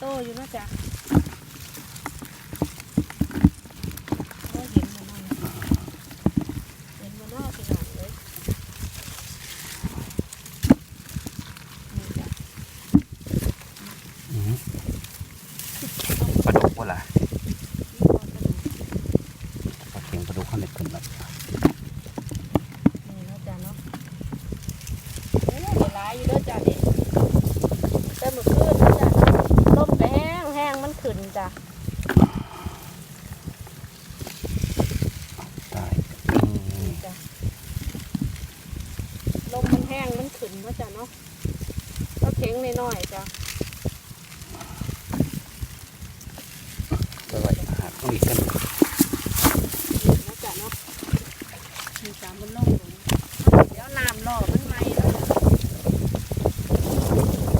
ลายโตอยู่เนาะจ้ะโอ้ยเห็นมันนั่นเห็นมันนอกพี่น้องเลยนี่จ้ะอื้อหือปลาดุกวะล่ะนี่พอกระดูกปลาเข็งปลาดุกข้างในขึ้นแล้วนี่เนาะจ้ะเนาะโอ้ยได้หลายอยู่เด้อจ้ะเด็กแต่เมื่อคืนเนาะจ้ะลมก็แห้งแห้งมันขึ้น จ้ะได้อืมจ้ะลมมันแห้งมันขึ้นเนาะจ้ะเนาะก็เข็งน้อยๆจ้ะไปไว้อาหารต้องอีกกันนี่เนาะจ้ะเนาะมีจ้ะมันลงลงเดี๋ยวน้ำรอมันไหมเนาะ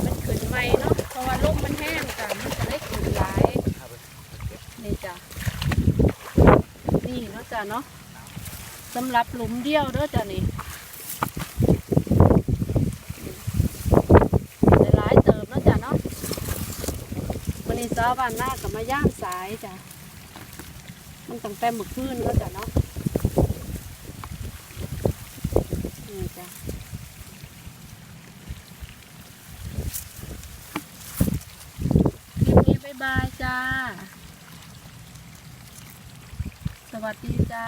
มันขึ้นไหมเนาะเพราะว่าลมมันแห้งจ้ะมันจะได้ขึ้นหลายนี่จ้ะ นี่เนาะจ้ะเนาะสำหรับหลุมเดียวเด้อจ้ะนี่ไหลายเติมเนาะจ้ะเนาะวันนี้สาวบ้านหน้ากับมาย่ามสายจ้ะมันตั้งแต่เมื่อคืนก็จะเนาะนี่จ้ะคลิปนี้บ๊ายบายจ้า วัสดีจ้า